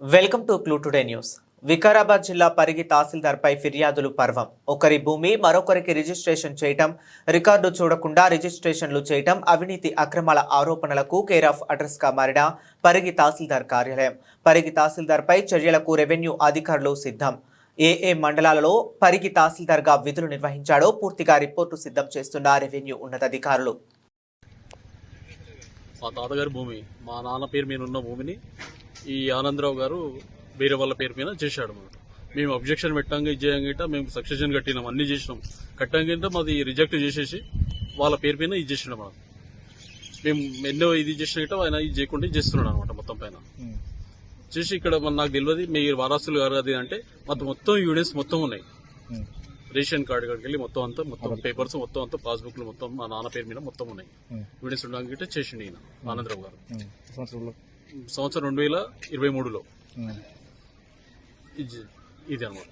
Welcome to clue today news. Vikarabad జిల్లా పరిగి తహసీల్దార్పై ఫిర్యాదులు పర్వం. ఒకరి భూమి మరొకరికి రిజిస్ట్రేషన్ చేయటం రికార్డు చూడకుండా రిజిస్ట్రేషన్లు చేయటం అవినీతి అక్రమాల ఆరోపణలకు కేర్ ఆఫ్ అడ్రస్గా మారిన పరిగి తహసీల్దార్ కార్యాలయం. పరిగి తహసీల్దార్పై చర్యలకు రెవెన్యూ అధికారులు సిద్ధం. ఏ ఏ మండలాలలో పరిగి తహసీల్దార్గా విధులు నిర్వహించాడో పూర్తిగా రిపోర్టు సిద్ధం చేస్తున్న రెవెన్యూ ఉన్నతాధికారులు. మా తాతగారి భూమి మా నాన్న పేరు మీద ఉన్న భూమిని ఈ ఆనందరావు గారు వేరే వాళ్ళ పేరు మీద చేశాడు అన్నమాట మేము అబ్జెక్షన్ పెట్టంగా ఇది చేయంగా మేము సక్సెషన్ కట్టినాం అన్ని చేసినాం. కట్టంగా మాది రిజెక్ట్ చేసేసి వాళ్ళ పేరు మీద ఇది చేసినాం మనం మేము ఎన్నో ఇది చేసిన గిట్ట ఆయన ఇది చేయకుండా చేస్తున్నాడు అనమాట మొత్తం పైన. చేసి ఇక్కడ మన నాకు తెలియదు మీ వారసులు గారు అది అంటే మొత్తం మొత్తం యూనియన్స్ మొత్తం ఉన్నాయి. రేషన్ కార్డు కాడికి వెళ్ళి మొత్తం అంతా మొత్తం పేపర్స్ మొత్తం అంతా పాస్బుక్లు మొత్తం మా నాన్న పేరు మీద మొత్తం ఉన్నాయి. యూనియన్స్ ఉండడానికి గిట్ట చేసిండు ఈయన ఆనందరావు గారు. సంవత్సరం రెండు వేల ఇరవై మూడులో. ఇది అనమాట.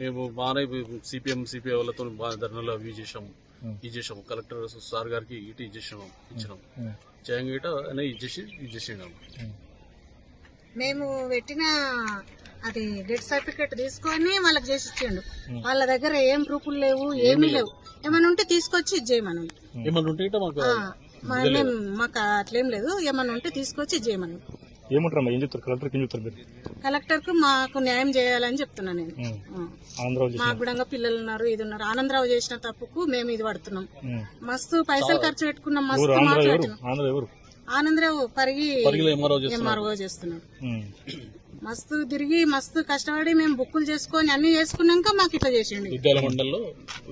మేము బాగానే సిపిఎం సిపిఐ వాళ్ళతో బాగా ధర్నాలు అవి చేసాము ఇది చేసాము కలెక్టర్ సార్ గారికి ఇటు ఇది చేసాము ఇచ్చినాం చేయంగా గిట్ట ఆయన ఇది చేసి ఇది చేసిండు అన్నమాట. మేము పెట్టిన అది డెత్ సర్టిఫికేట్ తీసుకొని వాళ్ళకి చేసి ఇచ్చిండు. వాళ్ళ దగ్గర ఏం ప్రూఫ్లు లేవు ఏమీ లేవు. ఏమైనా ఉంటే తీసుకొచ్చి ఇచ్చేయమను ఏమన్నా ఉంటే గిట్ట మాకు మేము మాకు అట్లేం లేదు. ఏమైనా ఉంటే తీసుకొచ్చి ఇచ్చేయమను. ఏమంటారమ్మా? ఏం చెప్తారు? కలెక్టర్కి ఏం చెప్తారు మీరు. కలెక్టర్కు మాకు న్యాయం చేయాలని చెప్తున్నా నేను. మాకు కూడా పిల్లలు ఉన్నారు ఇది ఉన్నారు. ఆనందరావు చేసిన తప్పుకు మేము ఇది పడుతున్నాం. మస్తు పైసలు ఖర్చు పెట్టుకున్నాం మస్తు ఆంధ్ర ఎవరు? మాట్లాడుతున్నాం. ఆంధ్ర ఎవరు? ఆనందరావు పరిగి పరిగిలో ఎంఆర్ఓ ఎంఆర్ఓ చేస్తున్నాడు ఉమ్. మస్తు తిరిగి మస్తు కష్టపడి మేము బుక్కులు చేసుకొని అన్ని చేసుకున్నాక మాకు ఇట్లా చేసిండు. మండల్లో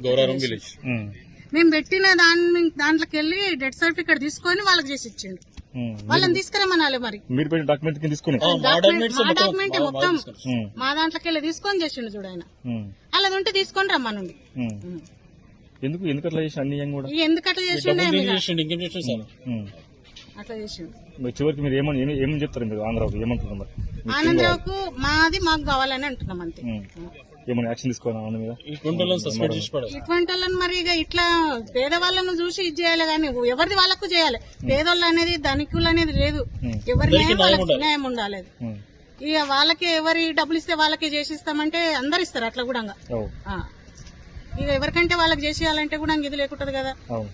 గౌరారం విలేజ్ ఉమ్. మేము పెట్టిన దాని దాంట్లోకి వెళ్ళి డెత్ సర్టిఫికేట్ తీసుకొని వాళ్ళకి చేసి ఇచ్చిండు. వాళ్ళని తీసుకురమ్మనాలి మరి. మీరు పెట్టిన డాక్యుమెంట్ తీసుకుని. మా డాక్యుమెంట్ మొత్తం. మా దాంట్లోకి వెళ్ళి తీసుకొని. చేసిండు చూడు ఆయన. అలాది ఉంటే తీసుకొని రమ్మనుండి. ఉమ్. ఎందుకు ఎందుకు అట్లా చేసి అన్ని కూడా? ఎందుకు అట్లా చేసిండు ఇంకేం. అట్లా చేసిండు. మీరు చివరికి మీరు ఏమని ఏమి- ఏమని చెప్తారు మీరు ఆంధ్రావుకి ఏమంటున్నారు ఆనందరావుకు మాది మాకు కావాలని అంటున్నాం అంతే. ఏమైనా యాక్షన్ తీసుకోవాలి మీద? ఇటువంటి వాళ్ళని మరి ఇక ఇట్లా పేదవాళ్ళను చూసి ఇది చేయాలి కానీ ఎవరిది వాళ్ళకు చేయాలి? పేదోళ్ళు అనేది ధనికులు అనేది లేదు. ఎవరి న్యాయం వాళ్ళకి న్యాయం ఉండాలి. ఇక వాళ్ళకి ఎవరి డబ్బులు ఇస్తే వాళ్ళకి చేసిస్తామంటే అందరు ఇస్తారు అట్లా కూడా. ఇక ఎవరికంటే వాళ్ళకి చేసేయాలంటే కూడా ఇది లేకుంటది కదా. అవును.